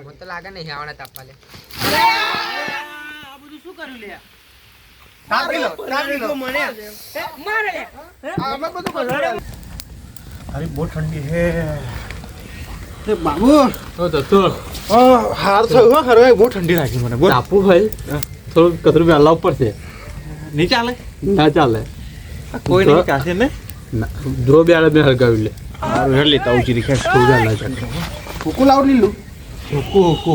મને તો લાગે નહીં આવવાના તાપવા લે આ બધું શું કર્યું લે અરે બહુ ઠંડી હે. બાબુ. હાર થયું હો બહુ ઠંડી લાગી મને ટાપુ ભાઈ થોડું કતરું વહેલા ઉપર છે નહીં ચાલે? ના ચાલે. કોઈ નહીં કાશે ને? ધ્રો બે આડે બે હળગાવી લે. હારું હેડ લેતા આવું જીરી ખેંચ થોડું વહેલા ચાલે હુકુ લાવ લીલું. હુકુ હુકુ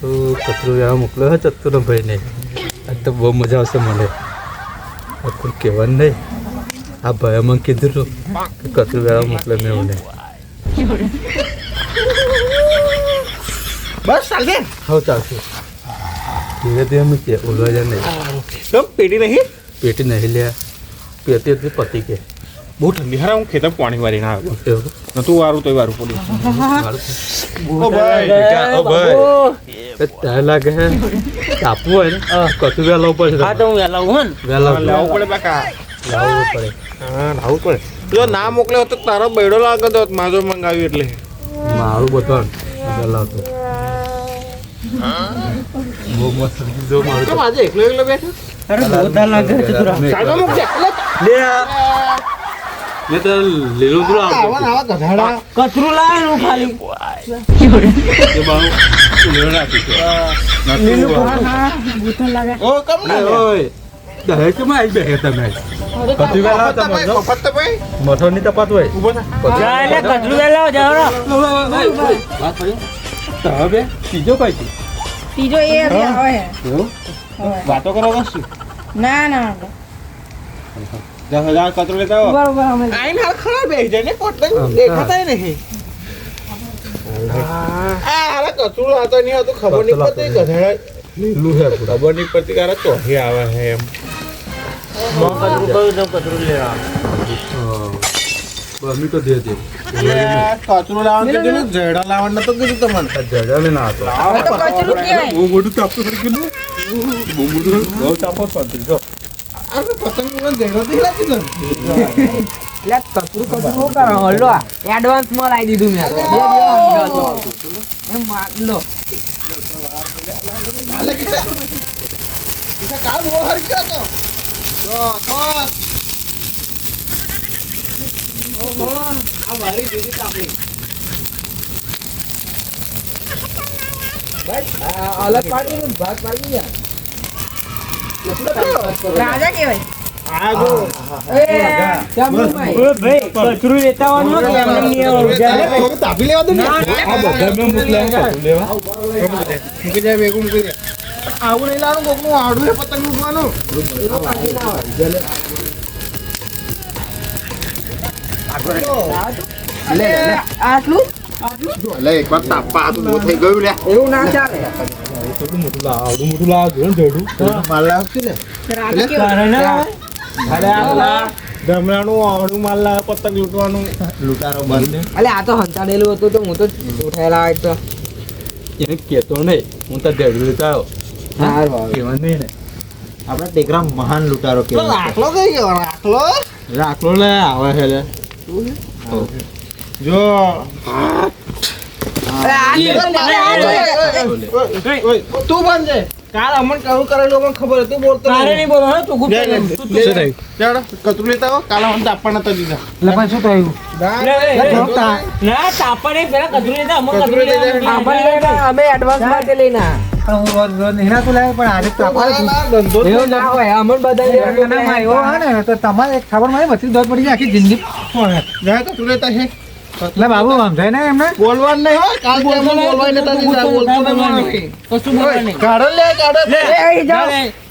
તો કતરું વહેલા મોકલ્યો હે ચતુર ભાઈ ને આ તો બહુ મજા આવશે મને. આ કોઈ કહેવાનું નહીં. આ ભાઈ મને કીધું કે કતરું વહેલા મોકલે મેં મને બસ ચાલશે હા ચાલશે. ધીરે ધીરે મૂકીએ ઓલવા જાય નહીં. કેમ? પેટી નહીં? પેટી નહીં લે. પેટી હતી પતિ કે. બહુ ઠંડી. હારા હું ખેતર પાણી વારી ના આવ્યો નતું વારું તોય વારું પડ્યું મારું ઓ ભાઈ ઓ ભાઈ. તારે લાગે હે. તાપવું હોય ને કશું ઉપર છે હા તો હું વહેલા હું ને. વહેલા લાવવું પડે બાકા લાવવું પડે. હા લાવવું પડે. જો ના મોકલ્યો તો તારો બેડો લાગે તો માજો મંગાવ્યું એટલે. મારું બધું વહેલા હતું બહુ મસ્ત. જો મારું કેમ આજે એકલો એકલો બેઠો? અરે જોરદાર લાગે છે તું સાગો મૂક દે લે. મેં તો લીલું દૂર આવા આવા. ગધાડા. કચરું લાવે હું ખાલી. એ બાળું લીલું રાખી છે. ઓ કમ ના ઓય દહે માં આવી બેહે તમે. કશું વહેલા હતા મજો ભાઈ મઠો ની તપાત હોય. ઊભો થા. જા એટલે કચરું વહેલા જાવ વાત કરી હવે ત્રીજો કઈ છે. ત્રીજો એ હવે આવે. વાતો કરો બસ ના ના દસ હજાર કચરો લેતા આવો. બરોબર અમે આઈને હાલ ખરા બેહી જાય ને પોટલે આમ નહીં. આ હારા કચરો હતો નહીં હતું ખબર નહીં પડતી ગધેડા. લીલું હે ખબર નહીં પડતી કારા ચોહી આવે છે એમ. કચરું કહ્યું કચરું લેવા. બમી તો દે. દે કચરો લાવવાનું કીધું ને? ઝેડા લાવવાનું નતું કીધું તમને. જગાલે ના હવે તો. કચરો કે બહુ મોટું તાપતું પડી ગયું બહુ મોટું બહુ તાપો પડી ગયો. અરે પતંગ ઉડવાનું ઝેડો થી લાગી ને. એટલે કચરું કચરું કરો? હલો એડવાન્સમાં લાવી દીધું મેં. બે દિવસ એમ માટલો કાલ બહુ હરી ગયો તો. જો થોસ ઓહો આ મારી દીદી કાપી આ અલગ પાડી ને ભાગ પાડી યાર રાજા કહેવાય આ જો એ જમણભાઈ. ઓય ભાઈ કચરું લેતા આટલું? લે એક વાર તાપા હતું બહુ થઈ ગયું લે. એવું ના ચાલે. થોડું મોટું લાવ આવડું મોટું લાવ જો ને માલ લાવશે ને કહેવાય ના? અરે આ આવડું માલ લાવે પતંગ લૂંટવાનું. લૂંટારો બંધ. અલે આ તો હંતાડેલું હતું તો હું તો ઉઠાયેલા હોય તો. એને કહેતો નહીં હું તો જડું લેતા આવ્યો સારું હવે. કહેવા નહીં ને. આપણા ટેકરા મહાન લૂંટારો કે રાખલો કઈ ગયો? રાખલો રાખલો લે આવે છે લે. જો. તું બંધ કાલ અમન કહું કરેલું અમને ખબર હતી બોલતો તારે નહીં. બોલવાનું તું ગુપ્ત લે, લે, તું લે, લે. ચાલો કચરું લેતા આવો. કાલ અમને તાપવા નતા દીધા. લપન શું થયું? ના, લે, લે, લે. ના, ના તાપા નહીં લેતા અમુક કચરું કચરું લેતા. લેતા આપણે લઈને અમે એડવાન્સ માટે લઈને આવ્યા. ના, ના, ધંધો એવું ના હોય અમન બધા તો તમારે એક ખબર મળે બધી દોડ પડી જાય આખી જિંદગી જાય કચરું લેતા છે એટલે બાબુ સમજાય ને એમને. બોલવાનું નહીં હો કાલ તો બોલવાય નતા દીધા બોલતો નહીં. કશું બોલવાનું નહીં. કાઢો લે કાઢો. લે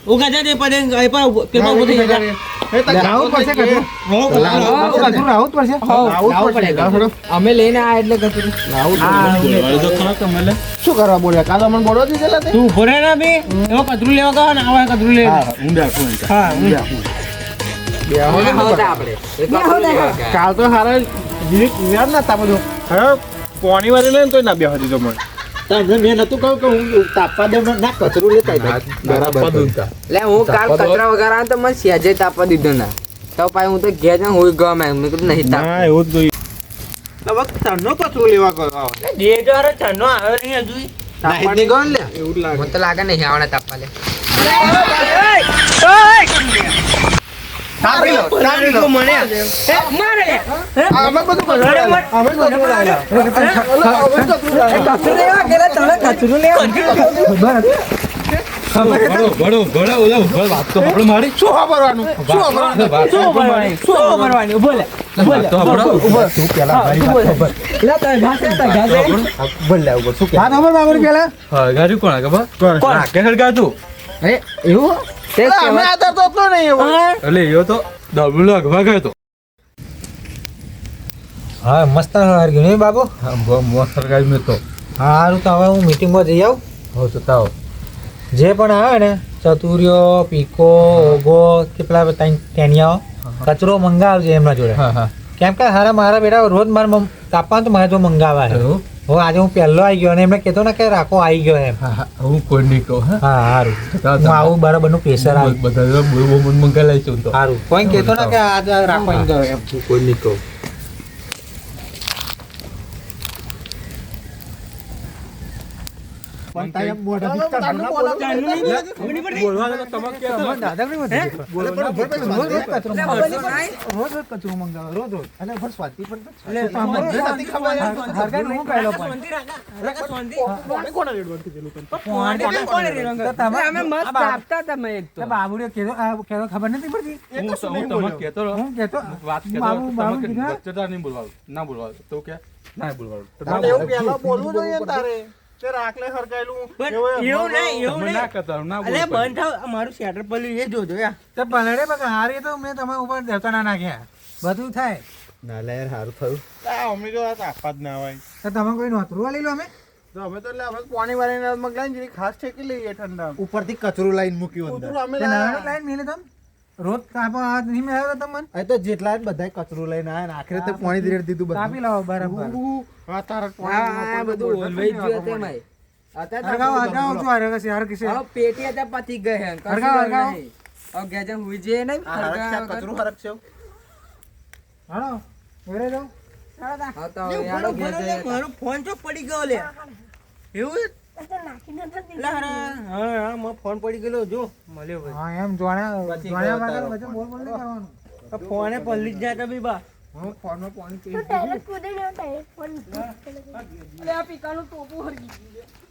ઉગા જા તે પતંગ એ પર પેલા ઊભો થઈ જા. તો. અમે લઈને આવ્યા એટલે કચરું. બોલવાનું તો ખરા તમે લે શું કરવા બોલ્યા? કાલ અમને બોલવા દીધેલા તું? ઊભો રહે ને બી એમાં કચરું લેવા કહો ને આવા કચરું લે હું. કાલ તો હારા જીરીક યાદ ના તા બધું. હવે પોણી વાળી લે ને તોય ના બેહવા દીધો મને. તમને મેં નતું કહ્યું કે હું તાપવા દઉં ના કચરું લેતા બરાબર લે હું કાલ કચરા વગર આવ્યો તો મને સહેજે તાપવા દીધો ના તો પાછી હું તો ઘેર હોઈ ગયો મેં કીધું નહીં તાપ ના એવું જ હવે કચરો લેવા ગયો આવો. બે તો હારે ચનો આવ્યો નહીં હજુ નાહી નહીં ગયો લે. એવું લાગે મને તો લાગે નહીં આવડે તાપવા લે તાપી લો, તાપી લો. મને. અમે બધું કચરો અમે કચરો ઓલા ઊભા વાત તો આપણે મારી. શું ખબરવાનું? શું ખબરવાનું? વાત તો શું કરવાની શું કરવાની બોલે વાત તો આપણો તું પેલા મારી વાત ખબર. એવું? અમે. તો હતો નહીં એવો. એટલે એવો તો ડબલું અગવા ગયો તો. હા મસ્ત હાર નહીં બાબુ? હા બહુ મસ્ત હળગાવી મેં તો. સારું તો હવે હું મીટિંગમાં જઈ આવું. હો જે પણ આવે ને ચતુર્યો પીકો ઓગો કેટલા ટેનિયાઓ કચરો મંગાવજે એમના જોડે. હા હા. કેમ કે હારા મારા બેટા રોજ મારા મમ- તો મારે જો મંગાવા છે એવું આજે હું પહેલો આવી ગયો અને એમને કહેતો ને કે રાખો આવી ગયો એમ. હા હા હું કોઈ નહીં કહું હા. હા સારું હા, હું આવું બરાબરનું પ્રેશર આવ્યું બધા બહુ મન મંગા લઈ છું તો. સારું કોઈ કહેતો ને કે આજે રાખો આવી ગયો એમ. કોઈ નહીં કહું. પણ તારે મોઢાથી તરનો બોલાવો. બોલવાનું તો તમે કહો. દાદા કઈ વધુ છે? રોજ રોજ કચરો રોજ રોજ કચરો મંગાવે રોજ રોજ અને પણ સ્વાતિ પણ એટલે તો આમ બધે સ્વાતિ ખબર છે. હર- હરગાઈને હું કહેલો પણ. અમે કોને રેડવાનું કીધેલું પણ? તો તમે- અમે મસ્ત તાપતા તમે એક તો બાબુડીઓ કહેતો ખબર નથી પડતી હું તમને કહેતો હું કહેતો વાત કહેતો તમે કે તાર નહીં બોલવાનું ના બોલવાનું તો કે ના બોલવાનું તો બોલવું જોઈએ તારે તે રાખલે હરગાયેલું પણ એવું નહીં એવું નહીં ના કહેતા ના અલે બંધ થાવ મારું શેટર પલ્લી એ જોજો યાર તો પલડે બકા હારી તો મેં તમારા ઉપર દેવતા ના નાખ્યા. બધું થાય. ના લે યાર સારું થયું. આ અમે તો આ તાપવા જ ના હોય. તો તમે કોઈ નોતરું આલી લો અમે? તો અમે તો એટલે અમે પાણી વાળીને મગલાઈને જરી ખાસ ઠેકી લઈએ ઠંડા ઉપરથી કચરું લાઈન મૂક્યું અંદર. અમે લાઈન મેલે તમ? રોજ તાપા હાથ નહીં મેળવ્યો તમને તો જેટલા બધા કચરું લઈને આયા ને આખરે તો પાણી દીધું બધું. લાવો બરાબર. ઉહ, આ આ બધું તેમાં હરગાવ હરગાવ હારે પેટી પતી ગઈ હે હરગાવ, હરગાવ. હુઈ નહીં. કચરું છે ઘરે તો મારો ફોન ચો પડી ગયો લે. એવું હા હા ફોન પડી ગયેલો જો. મળ્યો હા એમ જોણ્યા જોણ્યા ગયો વગર તારો. વચ્ચે બોલ બોલ નહીં કરવાનું. ફોને પલ્લી જ જાતા બી બા. હું ફોનમાં પાણી પી લે આ ટોપું હરગી ગયું